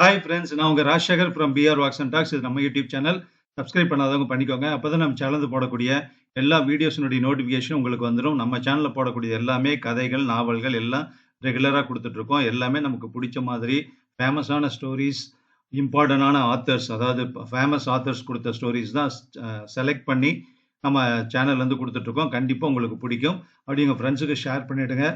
Hi friends நான் உங்கள் Rajasekar from PR walks and talks இது நம்ம யூடியூப் சேனல் சப்ஸ்கிரைப் பண்ணாதவங்க பண்ணிக்கோங்க. அப்போ தான் நம்ம சேனல் போடக்கூடிய எல்லா வீடியோஸினுடைய நோட்டிஃபிகேஷன் உங்களுக்கு வந்துடும் நம்ம சேனலில் போடக்கூடிய எல்லாமே கதைகள் நாவல்கள் எல்லாம் ரெகுலராக கொடுத்துட்ருக்கோம். எல்லாமே நமக்கு பிடிச்ச மாதிரி ஃபேமஸான ஸ்டோரிஸ் இம்பார்ட்டண்டான ஆத்தர்ஸ் அதாவது ஃபேமஸ் ஆத்தர்ஸ் கொடுத்த ஸ்டோரிஸ் தான் செலக்ட் பண்ணி நம்ம சேனல்லேருந்து கொடுத்துட்ருக்கோம். கண்டிப்பாக உங்களுக்கு பிடிக்கும். அப்படி உங்கள் ஃப்ரெண்ட்ஸுக்கு ஷேர் பண்ணிவிடுங்க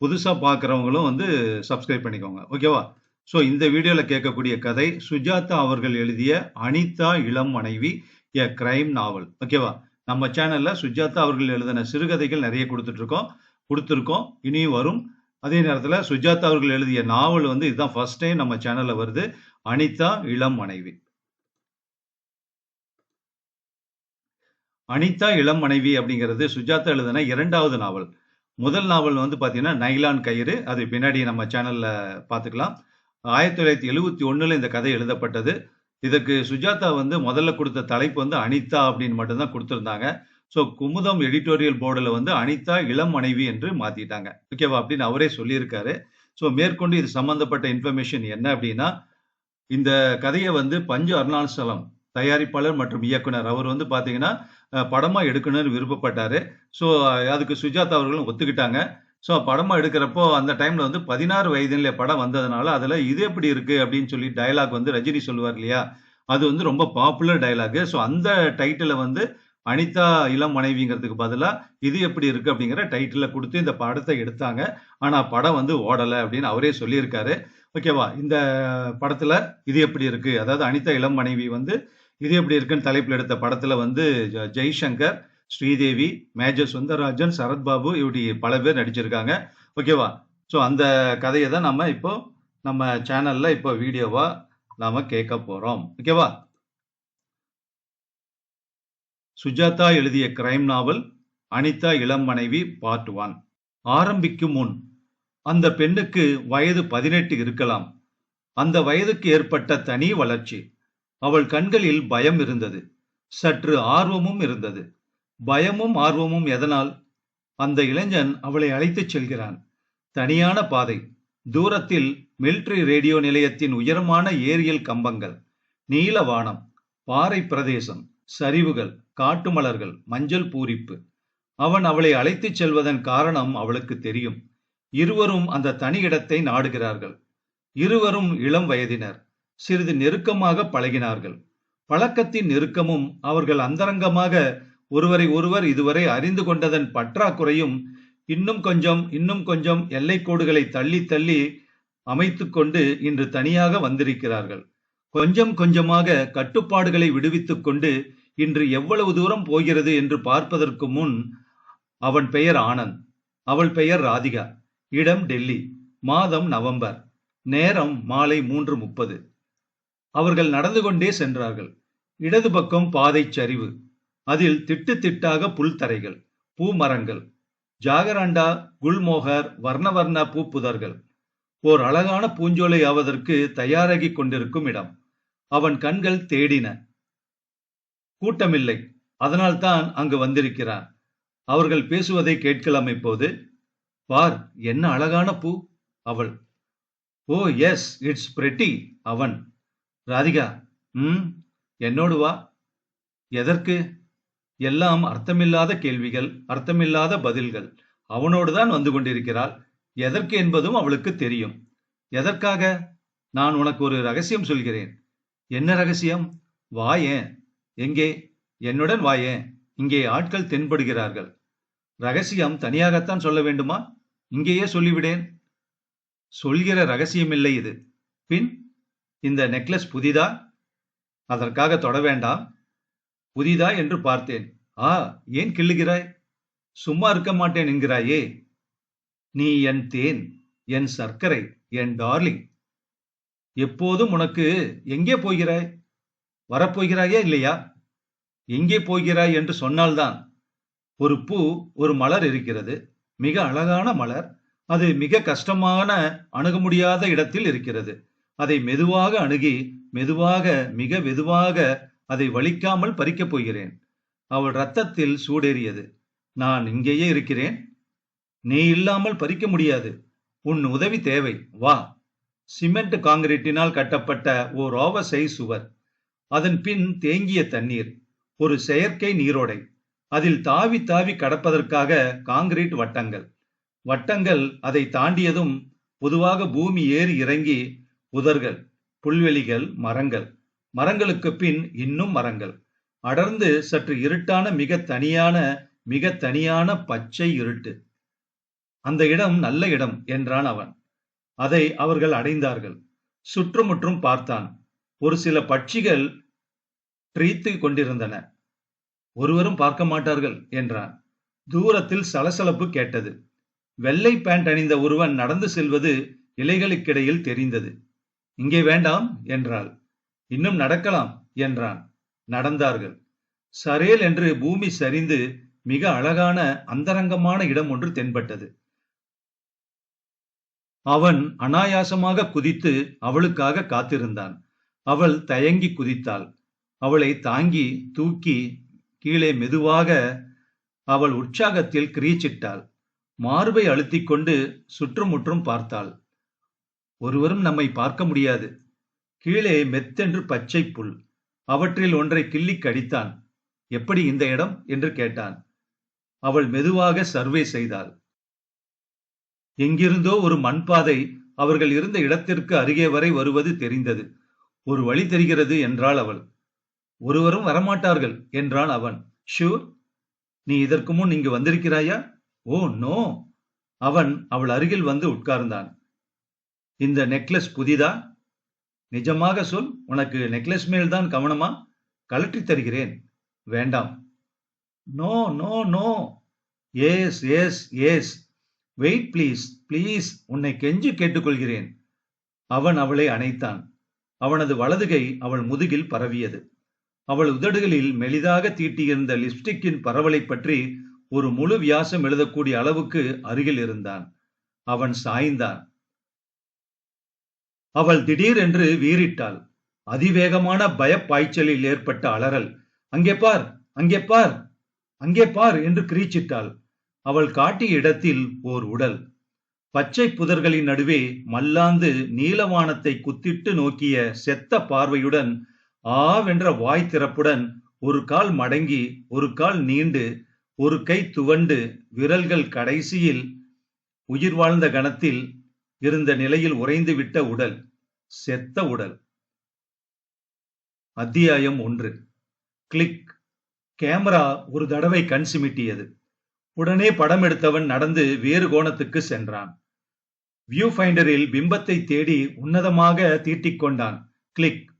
புதுசாக பார்க்குறவங்களும் வந்து சப்ஸ்கிரைப் பண்ணிக்கோங்க. ஓகேவா ஸோ இந்த வீடியோவில் கேட்கக்கூடிய கதை சுஜாதா அவர்கள் எழுதிய அனிதா இளம் மனைவி எ கிரைம் நாவல் ஓகேவா நம்ம சேனலில் சுஜாதா அவர்கள் எழுதின சிறுகதைகள் நிறைய கொடுத்துட்ருக்கோம். கொடுத்துருக்கோம். இனியும் வரும். அதே நேரத்தில் சுஜாதா அவர்கள் எழுதிய நாவல் வந்து இதுதான் ஃபர்ஸ்ட் டைம் நம்ம சேனலில் வருது. அனிதா இளம் மனைவி. அனிதா இளம் மனைவி அப்படிங்கிறது சுஜாதா எழுதின இரண்டாவது நாவல் முதல் நாவல் வந்து பார்த்தீங்கன்னா நைலான் கயிறு. அது பின்னாடி நம்ம சேனலில் பார்த்துக்கலாம் ஆயிரத்தி தொள்ளாயிரத்தி எழுவத்தி ஒன்றில் இந்த கதை எழுதப்பட்டது. இதுக்கு சுஜாதா வந்து முதல்ல கொடுத்த தலைப்பு வந்து அனிதா அப்படின்னு மட்டும்தான் கொடுத்துருந்தாங்க. ஸோ குமுதம் எடிட்டோரியல் போர்டில் வந்து அனிதா இளம் மனைவி என்று மாற்றிட்டாங்க ஓகேவா அப்படின்னு அவரே சொல்லியிருக்காரு. ஸோ மேற்கொண்டு இது சம்மந்தப்பட்ட இன்ஃபர்மேஷன் என்ன அப்படின்னா இந்த கதையை வந்து பஞ்சு அருணாச்சலம் தயாரிப்பாளர் மற்றும் இயக்குனர் அவர் வந்து பார்த்தீங்கன்னா படமாக எடுக்கணும்னு விருப்பப்பட்டார். ஸோ அதுக்கு சுஜாதா அவர்களும் ஒத்துக்கிட்டாங்க. ஸோ படமாக எடுக்கிறப்போ அந்த டைமில் வந்து பதினாறு வயதில் படம் வந்ததுனால அதில் இது எப்படி இருக்குது அப்படின்னு சொல்லி டைலாக் வந்து ரஜினி சொல்லுவார் இல்லையா? அது வந்து ரொம்ப பாப்புலர் டைலாகு ஸோ அந்த டைட்டிலை வந்து அனிதா இளம் மனைவிங்கிறதுக்கு பதிலாக இது எப்படி இருக்குது அப்படிங்கிற டைட்டிலை கொடுத்து இந்த படத்தை எடுத்தாங்க. ஆனால் படம் வந்து ஓடலை அப்படின்னு அவரே சொல்லியிருக்காரு. ஓகேவா இந்த படத்தில் இது எப்படி இருக்குது அதாவது அனிதா இளம் மனைவி வந்து இது எப்படி இருக்குன்னு தலைப்பில் எடுத்த படத்தில் வந்து ஜெய்சங்கர் ஸ்ரீதேவி மேஜர் சுந்தரராஜன் சரத்பாபு இப்படி பல பேர் நடிச்சிருக்காங்க. ஓகேவா ஸோ அந்த கதையை தான் நம்ம இப்போ நம்ம சேனல்ல இப்போ வீடியோவா நாம கேட்க போறோம். ஓகேவா சுஜாதா எழுதிய கிரைம் நாவல் அனிதா இளம் மனைவி பார்ட் ஒன் ஆரம்பிக்கும் முன் அந்த பெண்ணுக்கு வயது பதினெட்டு இருக்கலாம். அந்த வயதுக்கு ஏற்பட்ட தனி வளர்ச்சி. அவள் கண்களில் பயம் இருந்தது. சற்று ஆர்வமும் இருந்தது. பயமும் ஆர்வமும் எதனால்? அந்த இளைஞன் அவளை அழைத்துச் செல்கிறான். தனியான பாதை. தூரத்தில் மிலிட்ரி ரேடியோ நிலையத்தின் உயரமான ஏரியல் கம்பங்கள். நீல வானம். பாறை பிரதேசம். சரிவுகள். காட்டு மலர்கள். மஞ்சள் பூரிப்பு. அவன் அவளை அழைத்துச் செல்வதன் காரணம் அவளுக்கு தெரியும். இருவரும் அந்த தனி இடத்தை நாடுகிறார்கள். இருவரும் இளம் வயதினர். சிறிது நெருக்கமாக பழகினார்கள். பழக்கத்தின் நெருக்கமும் அவர்கள் அந்தரங்கமாக ஒருவரை ஒருவர் இதுவரை அறிந்து கொண்டதன் பற்றாக்குறையும் இன்னும் கொஞ்சம் இன்னும் கொஞ்சம் எல்லை கோடுகளை தள்ளி தள்ளி அமைத்து கொண்டு இன்று தனியாக வந்திருக்கிறார்கள். கொஞ்சம் கொஞ்சமாக கட்டுப்பாடுகளை விடுவித்துக் கொண்டு இன்று எவ்வளவு தூரம் போகிறது என்று பார்ப்பதற்கு முன் அவன் பெயர் ஆனந்த். அவள் பெயர் ராதிகா. இடம் டெல்லி. மாதம் நவம்பர். நேரம் மாலை மூன்று முப்பது. அவர்கள் நடந்து கொண்டே சென்றார்கள். இடது பக்கம் பாதை சரிவு. அதில் திட்டு திட்டாக புல்தரைகள் பூமரங்கள் ஜாகராண்டா குல்மோகர் வர்ண வர்ண பூப்புதர்கள். ஓர் அழகான பூஞ்சோலை ஆவதற்கு தயாராகி கொண்டிருக்கும் இடம். அவன் கண்கள் தேடின. கூட்டமில்லை. அதனால்தான் அங்கு வந்திருக்கிறான் அவர்கள் பேசுவதை கேட்கலாம் இப்போது. பார் என்ன அழகான பூ! அவள். ஓ எஸ் இட்ஸ் பிரெட்டி அவன். ராதிகா ம் என்னோடு வா. எதற்கு? எல்லாம் அர்த்தமில்லாத கேள்விகள் அர்த்தமில்லாத பதில்கள். அவனோடு தான் வந்து கொண்டிருக்கிறாள். எதற்கு என்பதும் அவளுக்கு தெரியும். எதற்காக? நான் உனக்கு ஒரு ரகசியம் சொல்கிறேன். என்ன ரகசியம்? வாயேன் எங்கே? என்னுடன் வாயேன் இங்கே ஆட்கள் தென்படுகிறார்கள். ரகசியம் தனியாகத்தான் சொல்ல வேண்டுமா? இங்கேயே சொல்லிவிடேன். சொல்கிற ரகசியமில்லை இது. பின் இந்த நெக்லஸ் புதிதா? அதற்காக தொட வேண்டாம். புதிதா என்று பார்த்தேன். ஆ ஏன் கிள்ளுகிறாய்? சும்மா இருக்க மாட்டேன் என்கிறாயே. நீ என் தேன் என் சர்க்கரை என் டார்லிங். எப்போதும் உனக்கு எங்கே போகிறாய்? வரப்போகிறாயா இல்லையா? எங்கே போகிறாய் என்று சொன்னால்தான். ஒரு பூ ஒரு மலர் இருக்கிறது. மிக அழகான மலர். அது மிக கஷ்டமான அணுக முடியாத இடத்தில் இருக்கிறது. அதை மெதுவாக அணுகி மெதுவாக மிக மெதுவாக அதை வலிக்காமல் பறிக்கப் போகிறேன். அவள் ரத்தத்தில் சூடேறியது. நான் இங்கேயே இருக்கிறேன். நீ இல்லாமல் பறிக்க முடியாது. உன் உதவி தேவை. வா. சிமெண்ட் காங்கிரீட்டினால் கட்டப்பட்ட ஓர் ஓவசை சுவர். அதன் பின் தேங்கிய தண்ணீர். ஒரு செயற்கை நீரோடை. அதில் தாவி தாவி கடப்பதற்காக காங்கிரீட் வட்டங்கள். வட்டங்கள் அதை தாண்டியதும் பொதுவாக பூமி ஏறி இறங்கி புதர்கள் புல்வெளிகள் மரங்கள். மரங்களுக்கு பின் இன்னும் மரங்கள். அடர்ந்து சற்று இருட்டான மிக தனியான மிக தனியான பச்சை இருட்டு. அந்த இடம் நல்ல இடம் என்றான் அவன். அதை அவர்கள் அடைந்தார்கள். சுற்றுமுற்றும் பார்த்தான். ஒரு சில பட்சிகள் பிரித்து கொண்டிருந்தன. ஒருவரும் பார்க்க மாட்டார்கள் என்றான். தூரத்தில் சலசலப்பு கேட்டது. வெள்ளை பேண்ட் அணிந்த ஒருவன் நடந்து செல்வது இலைகளுக்கிடையில் தெரிந்தது. இங்கே வேண்டாம் என்றாள். இன்னும் நடக்கலாம் என்றான். நடந்தார்கள். சரேல் என்று பூமி சரிந்து மிக அழகான அந்தரங்கமான இடம் ஒன்று தென்பட்டது. அவன் அனாயாசமாக குதித்து அவளுக்காக காத்திருந்தான். அவள் தயங்கி குதித்தாள். அவளை தாங்கி தூக்கி கீழே மெதுவாக அவள் உற்சாகத்தில் கிரீச்சிட்டாள். மார்பை அழுத்திக் கொண்டு சுற்றுமுற்றும் பார்த்தாள். ஒருவரும் நம்மை பார்க்க முடியாது. கீழே மெத்தென்று பச்சை புல் அவற்றில் ஒன்றை கிள்ளி கடித்தான். எப்படி இந்த இடம்? என்று கேட்டான். அவள் மெதுவாக சர்வே செய்தாள். எங்கிருந்தோ ஒரு மண்பாதை அவர்கள் இருந்த இடத்திற்கு அருகே வரை வருவது தெரிந்தது. ஒரு வழி தெரிகிறது என்றாள் அவள். ஒருவரும் வரமாட்டார்கள் என்றான் அவன். ஷூர் நீ இதற்கு முன் இங்கு வந்திருக்கிறாயா? Oh no. அவன் அவள் அருகில் வந்து உட்கார்ந்தான். இந்த நெக்லஸ் புதிதா? நிஜமாக சொல் உனக்கு நெக்லஸ் மேல் தான் கவனமா? கழற்றி தருகிறேன். வேண்டாம். No no no yes yes yes wait please please உன்னை கெஞ்சி கேட்டுக்கொள்கிறேன். அவன் அவளை அணைத்தான். அவனது வலதுகை அவள் முதுகில் பரவியது. அவள் உதடுகளில் மெலிதாக தீட்டியிருந்த லிப்ஸ்டிக்கின் பரவலை பற்றி ஒரு முழு வியாசம் எழுதக்கூடிய அளவுக்கு அருகில் இருந்தான். அவன் சாய்ந்தான். அவள் திடீரென்று வீறிட்டாள். அதிவேகமான பயப்பாய்ச்சலில் ஏற்பட்ட அலறல். அங்கே பார் அங்கே பார் அங்கே பார் என்று கிரீச்சிட்டாள். அவள் காட்டிய இடத்தில் ஓர் உடல். பச்சை புதர்களின் நடுவே மல்லாந்து நீலவானத்தை குத்திட்டு நோக்கிய செத்த பார்வையுடன் ஆவென்ற வாய் திறப்புடன் ஒரு கால் மடங்கி ஒரு கால் நீண்டு ஒரு கை துவண்டு விரல்கள் கடைசியில் உயிர் வாழ்ந்த கணத்தில் இருந்த நிலையில் உறைந்து விட்ட உடல். செத்த உடல். அத்தியாயம் ஒன்று. கிளிக் கேமரா ஒரு தடவை கண் சிமிட்டியது. உடனே படம் எடுத்தவன் நடந்து வேறு கோணத்துக்கு சென்றான். வியூ ஃபைண்டரில் பிம்பத்தை தேடி உன்னதமாக தீட்டிக் கொண்டான். கிளிக்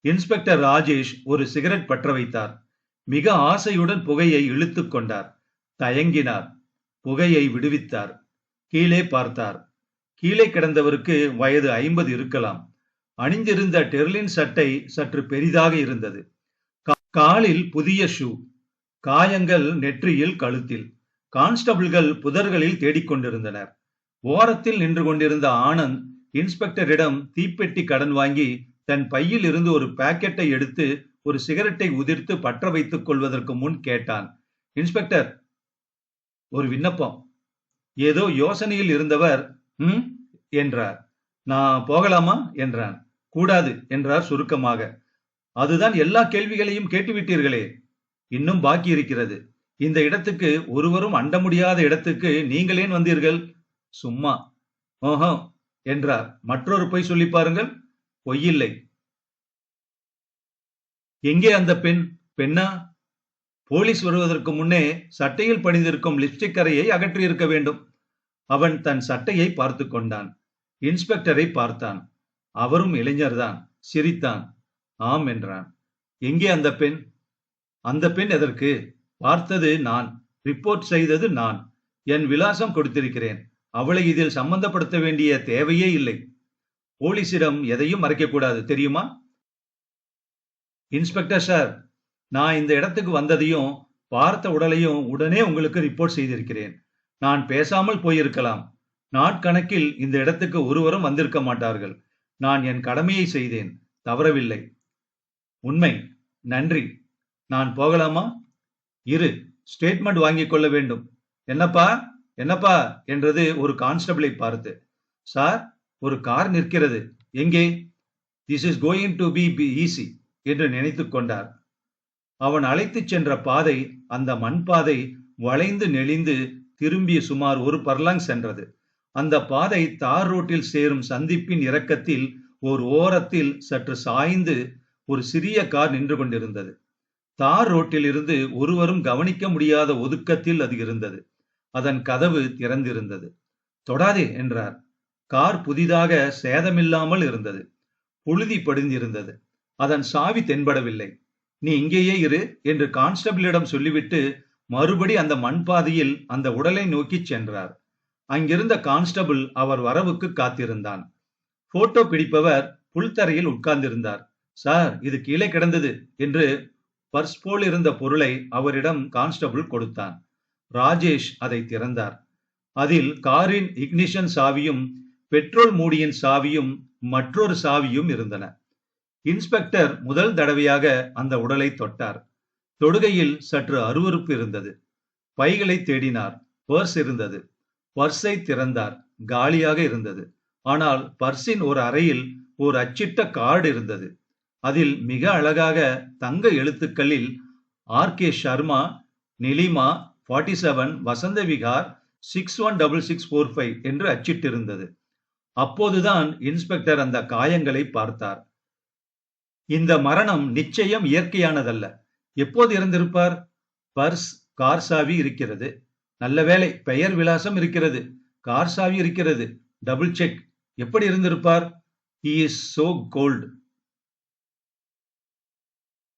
இன்ஸ்பெக்டர் ராஜேஷ் ஒரு சிகரெட் பற்ற வைத்தார். மிக ஆசையுடன் புகையை இழுத்துக் கொண்டார். தயங்கினார். புகையை விடுவித்தார். கீழே பார்த்தார். கீழே கிடந்தவருக்கு வயது ஐம்பது இருக்கலாம். அணிந்திருந்த டெர்லின் சட்டை சற்று பெரிதாக இருந்தது. காலில் புதிய ஷூ காயங்கள் நெற்றியில் கழுத்தில் கான்ஸ்டபிள்கள் புதர்களில் தேடிக்கொண்டிருந்தனர். ஓரத்தில் நின்று கொண்டிருந்த ஆனந்த் இன்ஸ்பெக்டரிடம் தீப்பெட்டி கடன் வாங்கி தன் பையில் இருந்து ஒரு பாக்கெட்டை எடுத்து ஒரு சிகரெட்டை உதிர்த்து பற்ற வைத்துக் கொள்வதற்கு முன் கேட்டான். இன்ஸ்பெக்டர் ஒரு விண்ணப்பம். ஏதோ யோசனையில் இருந்தவர் ம்? என்றார். நான் போகலாமா? என்றான். கூடாது என்றார் சுருக்கமாக. அதுதான் எல்லா கேள்விகளையும் கேட்டுவிட்டீர்களே. இன்னும் பாக்கி இருக்கிறது. இந்த இடத்துக்கு ஒருவரும் அண்ட முடியாத இடத்துக்கு நீங்களேன் வந்தீர்கள்? சும்மா. ஓஹோ என்றார். மற்றொரு பொய் சொல்லி பாருங்கள். பொய்யில்லை எங்கே அந்த பெண்? பெண்ணா? போலீஸ் வருவதற்கு முன்னே சட்டையில் பணிந்திருக்கும் லிப்ஸ்டிக் கரையை அகற்றியிருக்க வேண்டும். அவன் தன் சட்டையை பார்த்து கொண்டான். இன்ஸ்பெக்டரை பார்த்தான். அவரும் இளைஞர்தான் சிரித்தான். ஆம் என்றான். எங்கே அந்த பெண்? அந்த பெண் எதற்கு? பார்த்தது நான். ரிப்போர்ட் செய்தது நான். என் விலாசம் கொடுத்திருக்கிறேன். அவளை இதில் சம்பந்தப்படுத்த வேண்டிய தேவையே இல்லை. போலீசிடம் எதையும் மறைக்கக்கூடாது தெரியுமா? இன்ஸ்பெக்டர் சார் நான் இந்த இடத்துக்கு வந்ததையும் பார்த்த உடலையும் உடனே உங்களுக்கு ரிப்போர்ட் செய்திருக்கிறேன். நான் பேசாமல் போயிருக்கலாம். நாட்கணக்கில் இந்த இடத்துக்கு ஒருவரும் வந்திருக்க மாட்டார்கள். நான் என் கடமையை செய்தேன். தவறவில்லை. உண்மை. நன்றி. நான் போகலாமா? இரு. ஸ்டேட்மெண்ட் வாங்கிக் கொள்ள வேண்டும். என்னப்பா? என்னப்பா? என்றது ஒரு கான்ஸ்டபிளை பார்த்து. சார் ஒரு கார் நிற்கிறது. எங்கே? This is going to be be easy என்று நினைத்து கொண்டார். அவன் அழைத்துச் சென்ற பாதை அந்த மண் பாதை வளைந்து நெளிந்து திரும்பிய சுமார் ஒரு பர்லாங் சென்றது. அந்த பாதை தார் ரோட்டில் சேரும் சந்திப்பின் இறக்கத்தில் ஓர் ஓரத்தில் சற்று சாய்ந்து ஒரு சிறிய கார் நின்று கொண்டிருந்தது. தார் ரோட்டில் இருந்து ஒருவரும் கவனிக்க முடியாத ஒதுக்கத்தில் அது இருந்தது. அதன் கதவு திறந்திருந்தது. தொடாதே என்றார். கார் புதிதாக சேதமில்லாமல் இருந்தது. புழுதி படிந்திருந்தது. அதன் சாவி தென்படவில்லை. நீ இங்கேயே இரு என்று கான்ஸ்டபிளிடம் சொல்லிவிட்டு மறுபடி அந்த மண்பாதையில் அந்த உடலை நோக்கி சென்றார். அங்கிருந்த கான்ஸ்டபிள் அவர் வரவுக்கு காத்திருந்தான். போட்டோ பிடிப்பவர் புல்தரையில் உட்கார்ந்திருந்தார். சார் இது கீழே கிடந்தது என்று பர்ஸ் போல் இருந்த பொருளை அவரிடம் கான்ஸ்டபிள் கொடுத்தான். ராஜேஷ் அதை திறந்தார். அதில் காரின் இக்னிஷன் சாவியும் பெட்ரோல் மூடியின் சாவியும் மற்றொரு சாவியும் இருந்தன. இன்ஸ்பெக்டர் முதல் தடவையாக அந்த உடலை தொட்டார். தொடுகையில் சற்று அருவருப்பு இருந்தது. பைகளை தேடினார். பர்ஸ் இருந்தது. பர்ஸை திறந்தார். காலியாக இருந்தது. ஆனால் பர்ஸின் ஒரு அறையில் ஒரு அச்சிட்ட கார்டு இருந்தது. அதில் மிக அழகாக தங்க எழுத்துக்களில் R K Sharma Nilima forty seven Vasant Vihar six one double six four five என்று அச்சிட்டிருந்தது. அப்போதுதான் இன்ஸ்பெக்டர் அந்த காயங்களை பார்த்தார். இந்த மரணம் நிச்சயம் இயற்கையானதல்ல. எப்போது இருந்திருப்பார் பர்ஸ் கார் சாவி இருக்கிறது. நல்ல வேளை பெயர் விலாசம் இருக்கிறது. கார் சாவி இருக்கிறது. டபுள் செக் எப்படி இருந்திருப்பார்? ஹி இஸ் சோ கோல்டு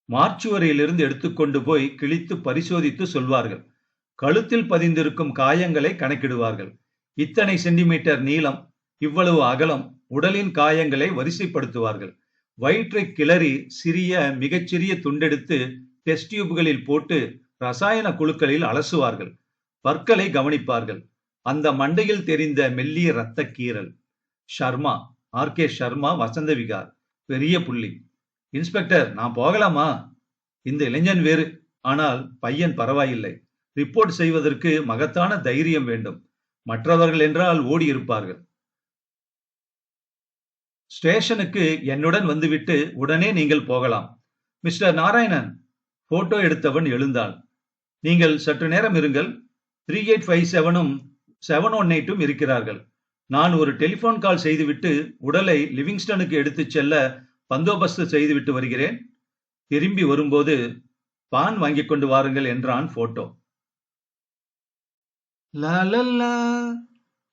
மார்ச்சுவரியிலிருந்து எடுத்துக்கொண்டு போய் கிழித்து பரிசோதித்து சொல்வார்கள். கழுத்தில் பதிந்திருக்கும் காயங்களை கணக்கிடுவார்கள். இத்தனை சென்டிமீட்டர் நீளம் இவ்வளவு அகலம் உடலின் காயங்களை வரிசைப்படுத்துவார்கள். வயிற்றை கிளறி சிறிய மிகச்சிறிய துண்டெடுத்து டெஸ்ட் டியூப்களில் போட்டு ரசாயன குழுக்களில் அலசுவார்கள். பற்களை கவனிப்பார்கள். அந்த மண்டையில் தெரிந்த மெல்லிய இரத்த கீறல். ஷர்மா ஆர். கே. ஷர்மா வசந்த விகார். பெரிய புள்ளி. இன்ஸ்பெக்டர் நான் போகலாமா? இந்த இளைஞன் வேறு. ஆனால் பையன் பரவாயில்லை. ரிப்போர்ட் செய்வதற்கு மகத்தான தைரியம் வேண்டும். மற்றவர்கள் என்றால் ஓடி இருப்பார்கள். ஸ்டேஷனுக்கு என்னுடன் வந்துவிட்டு உடனே நீங்கள் போகலாம். மிஸ்டர் நாராயணன் போட்டோ எடுத்தவன் எழுந்தாள். நீங்கள் சற்று நேரம் இருங்கள். த்ரீ எயிட் ஃபைவ் செவனும் செவன் ஒன் எயிட்டும் இருக்கிறார்கள். நான் ஒரு டெலிபோன் கால் செய்துவிட்டு உடலை லிவிங்ஸ்டனுக்கு எடுத்துச் செல்ல பந்தோபஸ்து செய்துவிட்டு வருகிறேன். திரும்பி வரும்போது பான் வாங்கிக் கொண்டு வாருங்கள் என்றான் போட்டோ.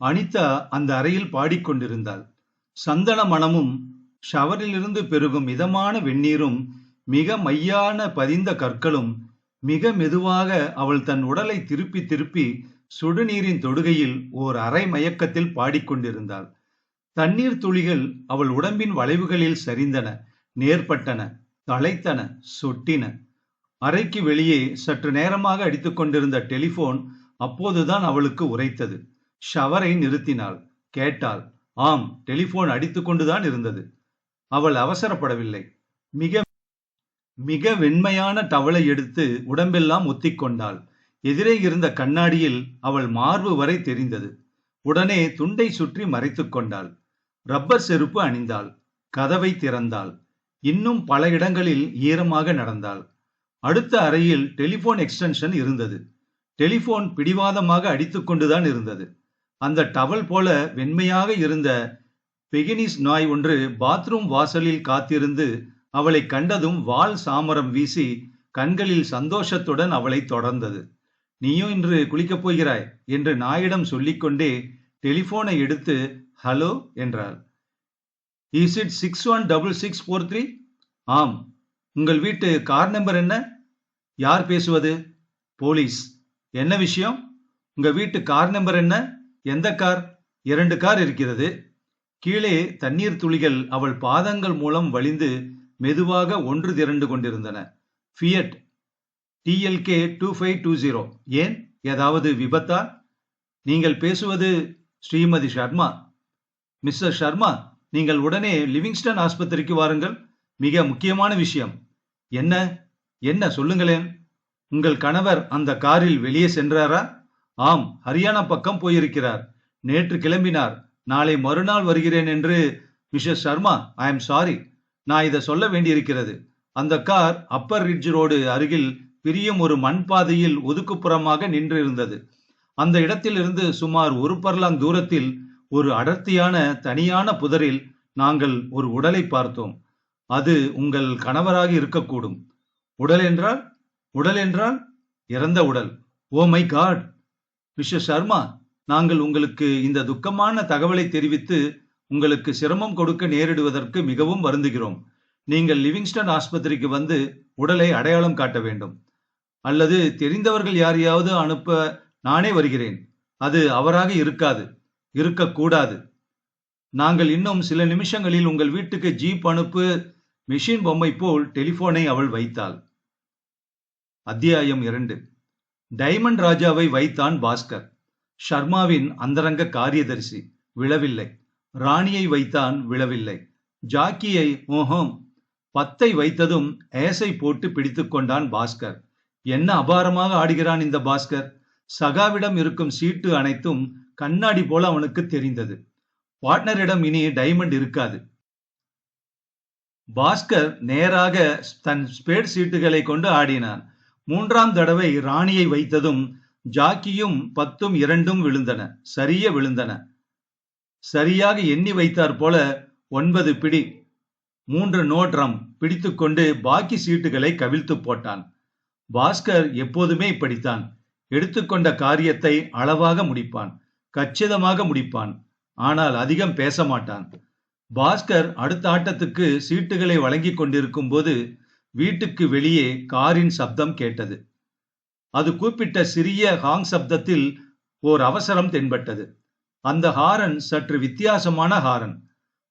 அனிதா அந்த அறையில் பாடிக்கொண்டிருந்தாள் சந்தன மணமும் ஷவரிலிருந்து பெருகும் மிதமான வெந்நீரும் மிக மையான பதிந்த கற்களும் மிக மெதுவாக அவள் தன் உடலை திருப்பி திருப்பி சுடுநீரின் தொடுகையில் ஓர் அரை மயக்கத்தில் பாடிக்கொண்டிருந்தாள். தண்ணீர் துளிகள் அவள் உடம்பின் வளைவுகளில் சரிந்தன நேர்பட்டன தளைத்தன சொட்டின. அறைக்கு வெளியே சற்று நேரமாக அடித்துக் கொண்டிருந்த டெலிபோன் அப்போதுதான் அவளுக்கு உரைத்தது. ஷவரை நிறுத்தினாள் கேட்டாள் ஆம் டெலிபோன் அடித்துக்கொண்டுதான் இருந்தது. அவள் அவசரப்படவில்லை. மிக மிக வெண்மையான டவலை எடுத்து உடம்பெல்லாம் ஒத்திக்கொண்டாள். எதிரே இருந்த கண்ணாடியில் அவள் மார்பு வரை தெரிந்தது. உடனே துண்டை சுற்றி மறைத்து கொண்டாள். ரப்பர் செருப்பு அணிந்தாள். கதவை திறந்தாள். இன்னும் பல இடங்களில் ஈரமாக நடந்தாள். அடுத்த அறையில் டெலிபோன் எக்ஸ்டென்ஷன் இருந்தது. டெலிபோன் பிடிவாதமாக அடித்துக்கொண்டுதான் இருந்தது. அந்த டவல் போல வெண்மையாக இருந்த பெகினிஸ் நாய் ஒன்று பாத்ரூம் வாசலில் காத்திருந்து அவளை கண்டதும் வால் சாமரம் வீசி கண்களில் சந்தோஷத்துடன் அவளை தொடர்ந்தது. நீயும் இன்று குளிக்கப் போகிறாய்? என்று நாயிடம் சொல்லிக்கொண்டே டெலிபோனை எடுத்து ஹலோ என்றாள். Is it six one double six four three ஆம். உங்கள் வீட்டு கார் நம்பர் என்ன? யார் பேசுவது? போலீஸ். என்ன விஷயம்? உங்க வீட்டு கார் நம்பர் என்ன? எந்த கார்? இரண்டு கார் இருக்கிறது. கீழே தண்ணீர் துளிகள் அவள் பாதங்கள் மூலம் வழிந்து மெதுவாக ஒன்று திரண்டு கொண்டிருந்தன. Fiat DLK two five two zero ஏன்? ஏதாவது விபத்தா? நீங்கள் பேசுவது ஸ்ரீமதி ஷர்மா. மிஸ்டர் ஷர்மா நீங்கள் உடனே லிவிங்ஸ்டன் ஆஸ்பத்திரிக்கு வாருங்கள். மிக முக்கியமான விஷயம். என்ன? என்ன? சொல்லுங்களேன். உங்கள் கணவர் அந்த காரில் வெளியே சென்றாரா? ஆம் ஹரியானா பக்கம் போயிருக்கிறார். நேற்று கிளம்பினார். நாளை மறுநாள் வருகிறேன் என்று mister Sharma I am sorry நான் இதை சொல்ல வேண்டியிருக்கிறது. அந்த கார் அப்பர் ரிட்ஜ் ரோடு அருகில் பிரியும் ஒரு மண் பாதையில் ஒதுக்குப்புறமாக நின்று இருந்தது அந்த இடத்திலிருந்து சுமார் ஒரு பர்லாங் தூரத்தில் ஒரு அடர்த்தியான தனியான புதரில் நாங்கள் ஒரு உடலை பார்த்தோம். அது உங்கள் கணவராக இருக்கக்கூடும். உடல் என்றால்? உடல் என்றால்? இறந்த உடல். Oh my God mister Sharma நாங்கள் உங்களுக்கு இந்த துக்கமான தகவலை தெரிவித்து உங்களுக்கு சிரமம் கொடுக்க நேரிடுவதற்கு மிகவும் வருந்துகிறோம். நீங்கள் லிவிங்ஸ்டன் ஆஸ்பத்திரிக்கு வந்து உடலை அடையாளம் காட்ட வேண்டும். அல்லது தெரிந்தவர்கள் யாரையாவது அனுப்ப நானே வருகிறேன். அது அவராக இருக்காது. இருக்கக்கூடாது. நாங்கள் இன்னும் சில நிமிஷங்களில் உங்கள் வீட்டுக்கு ஜீப் அனுப்பு மிஷின் பொம்மை போல் டெலிபோனை அவள் வைத்தாள். அத்தியாயம் இரண்டு. டைமண்ட் ராஜாவை வைத்தான் பாஸ்கர். ஷர்மாவின் அந்தரங்க காரியதரிசி. விழவில்லை. ராணியை வைத்தான் விழவில்லை. ஜாக்கியை ஓஹோம் பத்தை வைத்ததும் ஏசை போட்டு பிடித்துக் கொண்டான் பாஸ்கர். என்ன அபாரமாக ஆடுகிறான் இந்த பாஸ்கர். சகாவிடம் இருக்கும் சீட்டு அனைத்தும் கண்ணாடி போல அவனுக்கு தெரிந்தது. பார்ட்னரிடம் இனி டைமண்ட் இருக்காது. பாஸ்கர் நேராக தன் ஸ்பேட் சீட்டுகளை கொண்டு ஆடினான். மூன்றாம் தடவை ராணியை வைத்ததும் ஜாக்கியும் பத்தும் இரண்டும் விழுந்தன. சரிய விழுந்தன. சரியாக எண்ணி வைத்தார் போல ஒன்பது பிடி மூன்று நோ ட்ரம் பிடித்துக்கொண்டு பாக்கி சீட்டுகளை கவிழ்த்து போட்டான். பாஸ்கர் எப்போதுமே இப்படித்தான். எடுத்துக்கொண்ட காரியத்தை அளவாக முடிப்பான் கச்சிதமாக முடிப்பான் ஆனால் அதிகம் பேச மாட்டான். பாஸ்கர் அடுத்த ஆட்டத்துக்கு சீட்டுகளை வழங்கிக் கொண்டிருக்கும் போது வீட்டுக்கு வெளியே காரின் சப்தம் கேட்டது. அது கூப்பிட்ட சிறிய ஹாங் சப்தத்தில் ஓர் அவசரம் தென்பட்டது. அந்த ஹாரன் சற்று வித்தியாசமான ஹாரன்.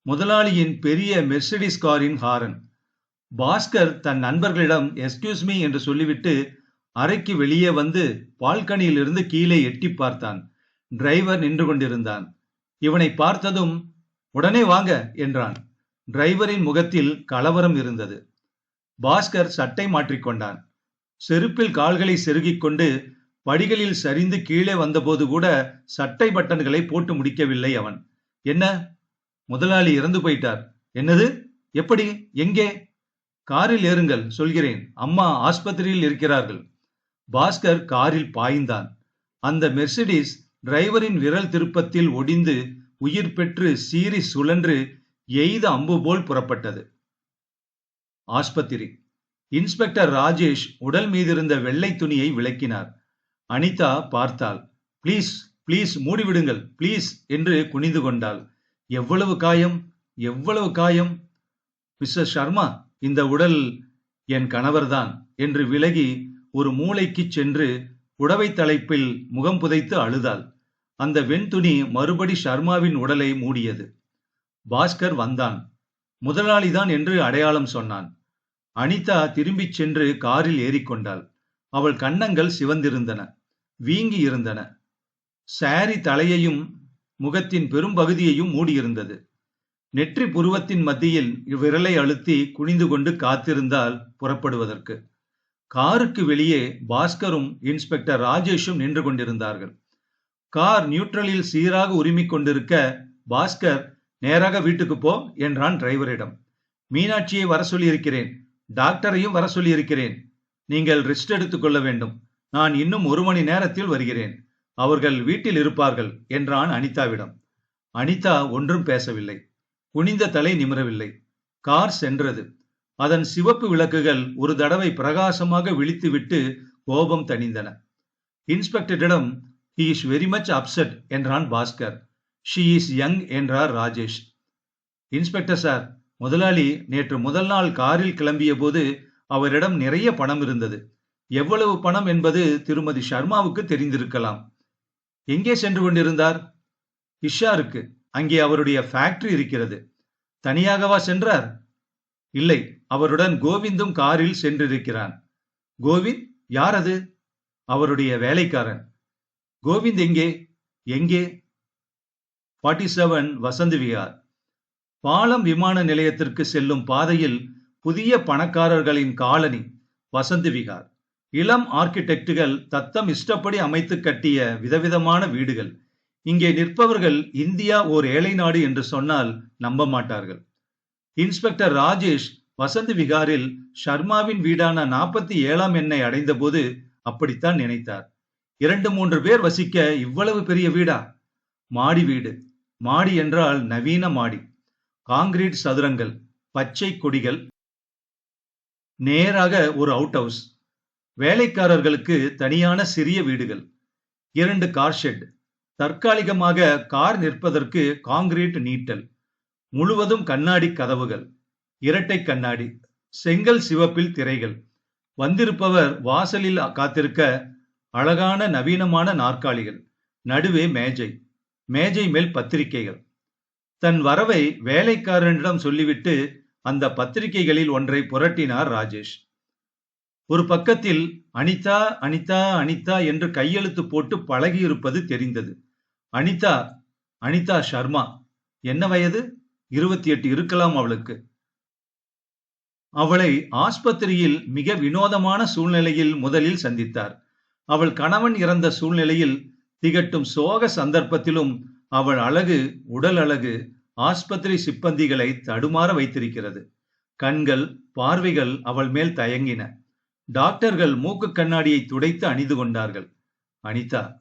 முதலாளியின் பெரிய மெர்சிடிஸ் காரின் ஹாரன். பாஸ்கர் தன் நண்பர்களிடம் எஸ்கியூஸ் மீ என்று சொல்லிவிட்டு அறைக்கு வெளியே வந்து பால்கனியில் இருந்து கீழே எட்டி பார்த்தான். டிரைவர் நின்று கொண்டிருந்தான். இவனை பார்த்ததும் உடனே வாங்க என்றான். டிரைவரின் முகத்தில் கலவரம் இருந்தது. பாஸ்கர் சட்டை மாற்றிக்கொண்டான் செருப்பில் கால்களை செருகிக் கொண்டு படிகளில் சரிந்து கீழே வந்தபோது கூட சட்டை பட்டன்களை போட்டு முடிக்கவில்லை அவன். என்ன? முதலாளி இறந்து போயிட்டார். என்னது? எப்படி? எங்கே? காரில் ஏறுங்கள் சொல்கிறேன். அம்மா ஆஸ்பத்திரியில் இருக்கிறார்கள். பாஸ்கர் காரில் பாய்ந்தான். அந்த மெர்சிடிஸ் டிரைவரின் விரல் திருப்பத்தில் ஒடிந்து உயிர் பெற்று சீறி சுழன்று எய்த அம்பு போல் புறப்பட்டது. ஆஸ்பத்திரி. இன்ஸ்பெக்டர் ராஜேஷ் உடல் மீதிருந்த வெள்ளை துணியை விளக்கினார். அனிதா பார்த்தாள். ப்ளீஸ் ப்ளீஸ் மூடிவிடுங்கள் ப்ளீஸ் என்று குனிந்து கொண்டாள். எவ்வளவு காயம் எவ்வளவு காயம்? மிஸ்டர் சர்மா இந்த உடல் என் கணவர்தான் என்று விலகி ஒரு மூளைக்கு சென்று உடவை தலைப்பில் முகம் புதைத்து அழுதாள். அந்த வெண்துணி மறுபடி ஷர்மாவின் உடலை மூடியது. பாஸ்கர் வந்தான். முதலாளிதான் என்று அடையாளம் சொன்னான். அனிதா திரும்பிச் சென்று காரில் ஏறிக்கொண்டாள். அவள் கன்னங்கள் சிவந்திருந்தன. வீங்கி இருந்தன சாரி தலையையும் முகத்தின் பெரும்பகுதியையும் மூடியிருந்தது. நெற்றி புருவத்தின் மத்தியில் விரலை அழுத்தி குனிந்து கொண்டு காத்திருந்தால் புறப்படுவதற்கு. காருக்கு வெளியே பாஸ்கரும் இன்ஸ்பெக்டர் ராஜேஷும் நின்று கொண்டிருந்தார்கள். கார் நியூட்ரலில் சீராக உரிமிக் கொண்டிருக்க பாஸ்கர் நேராக வீட்டுக்கு போ என்றான் டிரைவரிடம். மீனாட்சியை வர சொல்லியிருக்கிறேன். டாக்டரையும் வர சொல்லியிருக்கிறேன். நீங்கள் ரெஸ்ட் எடுத்துக்கொள்ள வேண்டும். நான் இன்னும் ஒரு மணி நேரத்தில் வருகிறேன். அவர்கள் வீட்டில் இருப்பார்கள் என்றான் அனிதாவிடம். அனிதா ஒன்றும் பேசவில்லை. குனிந்த தலை நிமிரவில்லை. கார் சென்றது. அதன் சிவப்பு விளக்குகள் ஒரு தடவை பிரகாசமாக விழித்துவிட்டு கோபம் தணிந்தன. இன்ஸ்பெக்டரிடம் he is very much upset என்றான் பாஸ்கர். ஷி இஸ் யங் என்றார் ராஜேஷ். இன்ஸ்பெக்டர் சார் முதலாளி நேற்று முதல் நாள் காரில் கிளம்பிய போது அவரிடம் நிறைய பணம் இருந்தது. எவ்வளவு பணம் என்பது திருமதி சர்மாவுக்கு தெரிந்திருக்கலாம். எங்கே சென்று கொண்டிருந்தார்? இஷாருக்கு. அங்கே அவருடைய ஃபேக்டரி இருக்கிறது. தனியாகவா சென்றார்? இல்லை அவருடன் கோவிந்தும் காரில் சென்றிருக்கிறான். கோவிந்த் யார் அது? அவருடைய வேலைக்காரன். கோவிந்த் எங்கே? எங்கே? ஃபார்ட்டி செவன் வசந்த் விகார் பாலம் விமான நிலையத்திற்கு செல்லும் பாதையில் புதிய பணக்காரர்களின் காலனி வசந்த் விகார் இளம் ஆர்கிடெக்டுகள் தத்தம் இஷ்டப்படி அமைத்து கட்டிய விதவிதமான வீடுகள். இங்கே நிற்பவர்கள் இந்தியா ஓர் ஏழை நாடு என்று சொன்னால் நம்ப மாட்டார்கள். இன்ஸ்பெக்டர் ராஜேஷ் வசந்த் விகாரில் ஷர்மாவின் வீடான நாற்பத்தி ஏழாம் எண்ணை அடைந்தபோது அப்படித்தான் நினைத்தார். இரண்டு மூன்று பேர் வசிக்க இவ்வளவு பெரிய வீடா? மாடி வீடு. மாடி என்றால் நவீன மாடி. காங்கிரீட் சதுரங்கள் பச்சை கொடிகள் நேராக ஒரு அவுட் ஹவுஸ் வேலைக்காரர்களுக்கு தனியான சிறிய வீடுகள். இரண்டு கார் ஷெட் தற்காலிகமாக கார் நிற்பதற்கு காங்கிரீட் நீட்டல். முழுவதும் கண்ணாடி கதவுகள். இரட்டை கண்ணாடி. செங்கல் சிவப்பில் திரைகள். வந்திருப்பவர் வாசலில் காத்திருக்க அழகான நவீனமான நாற்காலிகள். நடுவே மேஜை. மேஜை மேல் பத்திரிகைகள். தன் வரவை வேலைக்காரனிடம் சொல்லிவிட்டு அந்த பத்திரிகைகளில் ஒன்றை புரட்டினார் ராஜேஷ். ஒரு பக்கத்தில் அனிதா அனிதா அனிதா என்று கையெழுத்து போட்டு பழகியிருப்பது தெரிந்தது. அனிதா அனிதா சர்மா என்ன வயது? இருபத்தி எட்டு இருக்கலாம் அவளுக்கு. அவளை ஆஸ்பத்திரியில் மிக வினோதமான சூழ்நிலையில் முதலில் சந்தித்தார். அவள் கணவன் இறந்த சூழ்நிலையில் திகட்டும் சோக சந்தர்ப்பத்திலும் அவள் அழகு உடல் அழகு ஆஸ்பத்திரி சிப்பந்திகளை தடுமாற வைத்திருக்கிறது. கண்கள் பார்வைகள் அவள் மேல் தயங்கின. டாக்டர்கள் மூக்கு கண்ணாடியை துடைத்து அணிந்து கொண்டார்கள். அனிதா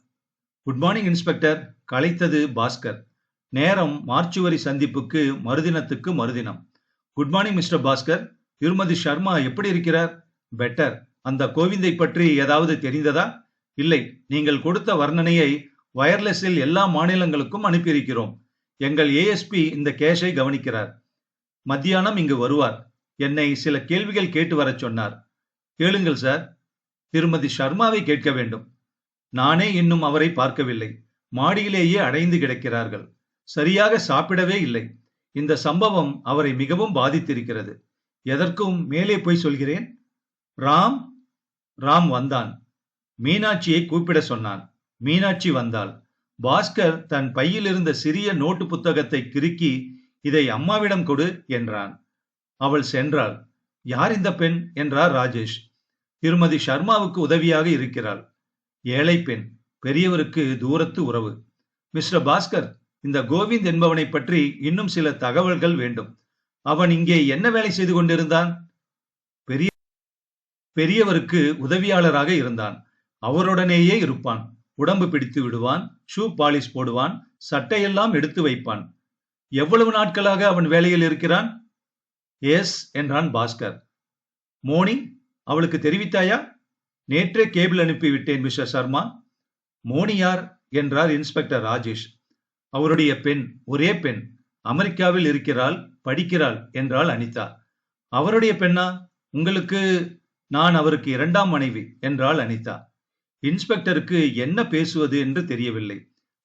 குட் மார்னிங் இன்ஸ்பெக்டர் கலைத்தது பாஸ்கர். நேரம் மார்ச்சுவரி சந்திப்புக்கு மறுதினத்துக்கு மறுதினம். Good morning mister Bhaskar. திருமதி சர்மா எப்படி இருக்கிறார்? பெட்டர் அந்த கோவிந்தை பற்றி ஏதாவது தெரிந்ததா? இல்லை. நீங்கள் கொடுத்த வர்ணனையை வயர்லெஸில் எல்லா மாநிலங்களுக்கும் அனுப்பியிருக்கிறோம். எங்கள் ஏஎஸ்பி இந்த கேஷை கவனிக்கிறார். மத்தியானம் இங்கு வருவார். என்னை சில கேள்விகள் கேட்டு வரச் சொன்னார். கேளுங்கள் சார். திருமதி சர்மாவை கேட்க வேண்டும். நானே இன்னும் அவரை பார்க்கவில்லை. மாடியிலேயே அடைந்து கிடக்கிறார்கள். சரியாக சாப்பிடவே இல்லை. இந்த சம்பவம் அவரை மிகவும் பாதித்திருக்கிறது. எதற்கும் மேலே போய் சொல்கிறேன்? ராம்? ராம் வந்தான். மீனாட்சியை கூப்பிட சொன்னான். மீனாட்சி வந்தாள். பாஸ்கர் தன் பையில் இருந்த சிறிய நோட்டு புத்தகத்தை கிறுக்கி இதை அம்மாவிடம் கொடு என்றான். அவள் சென்றாள். யார் இந்த பெண்? என்றார் ராஜேஷ். திருமதி சர்மாவுக்கு உதவியாக இருக்கிறாள். ஏழை பெண் பெரியவருக்கு தூரத்து உறவு. மிஸ்டர் பாஸ்கர் இந்த கோவிந்த் என்பவனை பற்றி இன்னும் சில தகவல்கள் வேண்டும். அவன் இங்கே என்ன வேலை செய்து கொண்டிருந்தான்? பெரிய பெரியவருக்கு உதவியாளராக இருந்தான். அவருடனேயே இருப்பான். உடம்பு பிடித்து விடுவான் ஷூ பாலிஷ் போடுவான் சட்டையெல்லாம் எடுத்து வைப்பான். எவ்வளவு நாட்களாக அவன் வேலையில் இருக்கிறான்? எஸ் என்றான் பாஸ்கர். மோர்னிங் அவளுக்கு தெரிவித்தாயா? நேற்றே கேபிள் அனுப்பிவிட்டேன் மிஸ்டர் சர்மா. மோனி யார் என்றார் இன்ஸ்பெக்டர் ராஜேஷ். அவருடைய பெண் ஒரே பெண் அமெரிக்காவில் இருக்கிறாள் படிக்கிறாள் என்றாள் அனிதா. அவருடைய பெண்ணா? உங்களுக்கு நான் அவருக்கு இரண்டாம் மனைவி என்றாள் அனிதா. இன்ஸ்பெக்டருக்கு என்ன பேசுவது என்று தெரியவில்லை.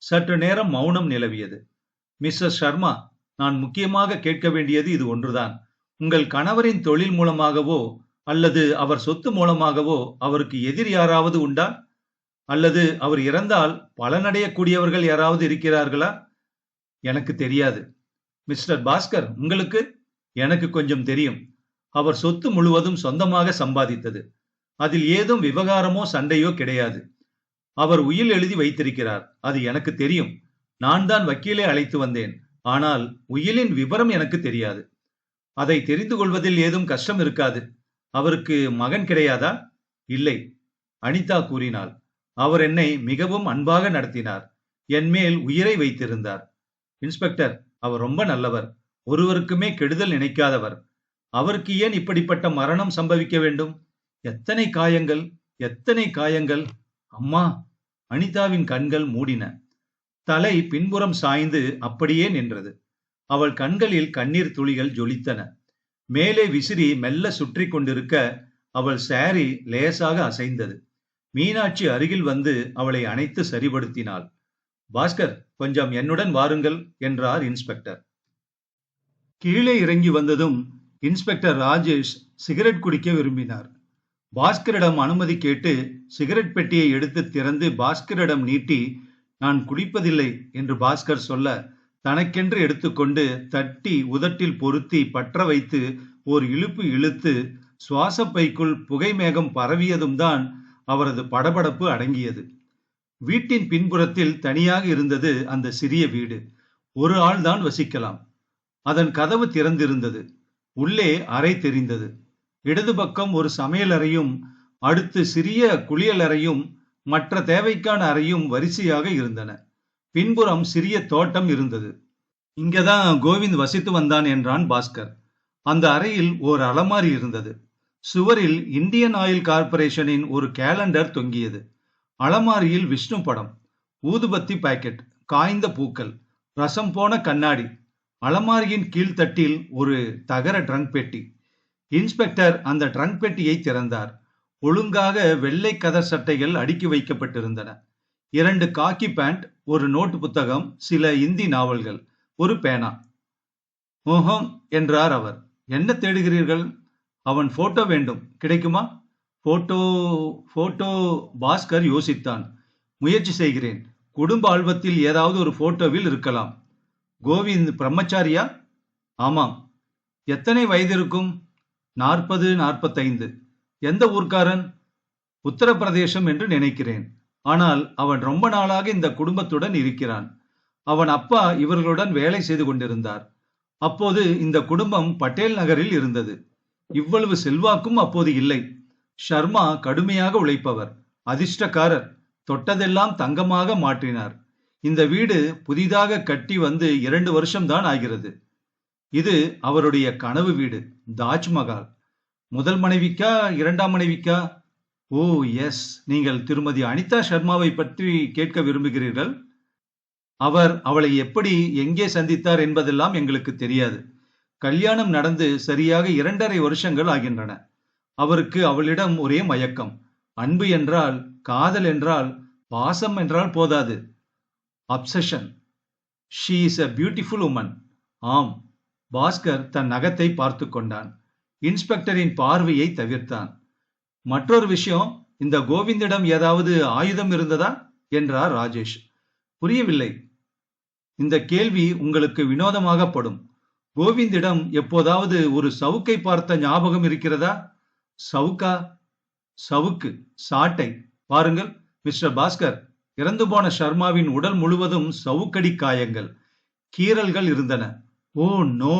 சற்று நேரம் மௌனம் நிலவியது. மிஸ்டர் சர்மா நான் முக்கியமாக கேட்க வேண்டியது இது ஒன்றுதான். உங்கள் கணவரின் தொழில் மூலமாகவோ அல்லது அவர் சொத்து மூலமாகவோ அவருக்கு எதிர் யாராவது உண்டா? அல்லது அவர் இறந்தால் பலனடையக்கூடியவர்கள் யாராவது இருக்கிறார்களா? எனக்கு தெரியாது. மிஸ்டர் பாஸ்கர் உங்களுக்கு? எனக்கு கொஞ்சம் தெரியும். அவர் சொத்து முழுவதும் சொந்தமாக சம்பாதித்தது. அதில் ஏதும் விவகாரமோ சண்டையோ கிடையாது. அவர் உயில் எழுதி வைத்திருக்கிறார். அது எனக்கு தெரியும். நான் தான் வக்கீலை அழைத்து வந்தேன். ஆனால் உயிலின் விவரம் எனக்கு தெரியாது. அதை தெரிந்து கொள்வதில் ஏதும் கஷ்டம் இருக்காது. அவருக்கு மகன் கிடையாதா? இல்லை. அனிதா கூறினாள் அவர் என்னை மிகவும் அன்பாக நடத்தினார். என் மேல் உயிரை வைத்திருந்தார். இன்ஸ்பெக்டர் அவர் ரொம்ப நல்லவர். ஒருவருக்குமே கெடுதல் நினைக்காதவர். அவருக்கு ஏன் இப்படிப்பட்ட மரணம் சம்பவிக்க வேண்டும்? எத்தனை காயங்கள் எத்தனை காயங்கள்? அம்மா அனிதாவின் கண்கள் மூடின. தலை பின்புறம் சாய்ந்து அப்படியே நின்றது. அவள் கண்களில் கண்ணீர் துளிகள் ஜொலித்தன. மேலே விசிறி மெல்ல சுற்றி கொண்டிருக்க அவள் சாரி லேசாக அசைந்தது. மீனாட்சி அருகில் வந்து அவளை அணைத்து சரிபடுத்தினாள். பாஸ்கர் கொஞ்சம் என்னுடன் வாருங்கள் என்றார் இன்ஸ்பெக்டர். கீழே இறங்கி வந்ததும் இன்ஸ்பெக்டர் ராஜேஷ் சிகரெட் குடிக்க விரும்பினார். பாஸ்கரிடம் அனுமதி கேட்டு சிகரெட் பெட்டியை எடுத்து திறந்து பாஸ்கரிடம் நீட்டி நான் குடிப்பதில்லை என்று பாஸ்கர் சொல்ல தனக்கென்று எடுத்துக்கொண்டு தட்டி உதட்டில் பொருத்தி பற்ற வைத்து ஓர் இழுப்பு இழுத்து சுவாசப்பைக்குள் புகை மேகம் பரவியதும் தான் அவரது படபடப்பு அடங்கியது. வீட்டின் பின்புறத்தில் தனியாக இருந்தது அந்த சிறிய வீடு. ஒரு ஆள்தான் வசிக்கலாம். அதன் கதவு திறந்திருந்தது. உள்ளே அறை தெரிந்தது. இடது பக்கம் ஒரு சமையலறையும் அடுத்து சிறிய குளியலறையும் மற்ற தேவைக்கான அறையும் வரிசையாக இருந்தன. பின்புறம் சிறிய தோட்டம் இருந்தது. இங்கதான் கோவிந்த் வசித்து வந்தான் என்றான் பாஸ்கர். அந்த அறையில் ஓர் அலமாரி இருந்தது. சுவரில் இந்தியன் ஆயில் கார்ப்பரேஷனின் ஒரு கேலண்டர் தொங்கியது. அலமாரியில் விஷ்ணு படம் ஊதுபத்தி பாக்கெட் காய்ந்த பூக்கள் ரசம் போன கண்ணாடி அலமாரியின் கீழ்த்தட்டில் ஒரு தகர ட்ரங்க் பெட்டி. இன்ஸ்பெக்டர் அந்த ட்ரங்க் பெட்டியை திறந்தார். ஒழுங்காக வெள்ளை கதர் சட்டைகள் அடுக்கி வைக்கப்பட்டிருந்தன. இரண்டு காக்கி பேண்ட் ஒரு நோட்டு புத்தகம் சில இந்தி நாவல்கள் ஒரு பேனா. ஓஹம் என்றார் அவர். என்ன தேடுகிறீர்கள்? அவன் போட்டோ வேண்டும். கிடைக்குமா? போட்டோ போட்டோ பாஸ்கர் யோசித்தான். முயற்சி செய்கிறேன். குடும்ப ஆல்பத்தில் ஏதாவது ஒரு போட்டோவில் இருக்கலாம். கோவிந்த் பிரம்மச்சாரியா? ஆமாம். எத்தனை வயது இருக்கும்? நாற்பது நாற்பத்தைந்து. எந்த ஊர்க்காரன்? உத்தரப்பிரதேசம் என்று நினைக்கிறேன். ஆனால் அவன் ரொம்ப நாளாக இந்த குடும்பத்துடன் இருக்கிறான். அவன் அப்பா இவர்களுடன் வேலை செய்து கொண்டிருந்தார். அப்போது இந்த குடும்பம் பட்டேல் நகரில் இருந்தது. இவ்வளவு செல்வாக்கும் அப்போது இல்லை. ஷர்மா கடுமையாக உழைப்பவர் அதிர்ஷ்டக்காரர் தொட்டதெல்லாம் தங்கமாக மாற்றினார். இந்த வீடு புதிதாக கட்டி வந்து இரண்டு வருஷம்தான் ஆகிறது. இது அவருடைய கனவு வீடு தாஜ்மஹால். முதல் மனைவிக்கா இரண்டாம் மனைவிக்கா? ஓ எஸ் நீங்கள் திருமதி அனிதா சர்மாவை பற்றி கேட்க விரும்புகிறீர்கள்? அவர் அவளை எப்படி எங்கே சந்தித்தார் என்பதெல்லாம் எங்களுக்கு தெரியாது. கல்யாணம் நடந்து சரியாக இரண்டரை வருஷங்கள் ஆகின்றன. அவருக்கு அவளிடம் ஒரே மயக்கம். அன்பு என்றால் காதல் என்றால் பாசம் என்றால் போதாது. Obsession she is a beautiful woman ஆம். பாஸ்கர் தன் நகத்தை பார்த்து கொண்டான். இன்ஸ்பெக்டரின் பார்வையை தவிர்த்தான். மற்றொரு விஷயம் இந்த கோவிந்திடம் ஏதாவது ஆயுதம் இருந்ததா? என்றார் ராஜேஷ். புரியவில்லை. இந்த கேள்வி உங்களுக்கு வினோதமாகப்படும் கோவிந்திடம் எப்போதாவது ஒரு சவுக்கை பார்த்த ஞாபகம் இருக்கிறதா? சவுக்கா? சவுக்கு சாட்டை. பாருங்கள் மிஸ்டர் பாஸ்கர் இறந்து போன சர்மாவின் உடல் முழுவதும் சவுக்கடி காயங்கள் கீறல்கள் இருந்தன. Oh no!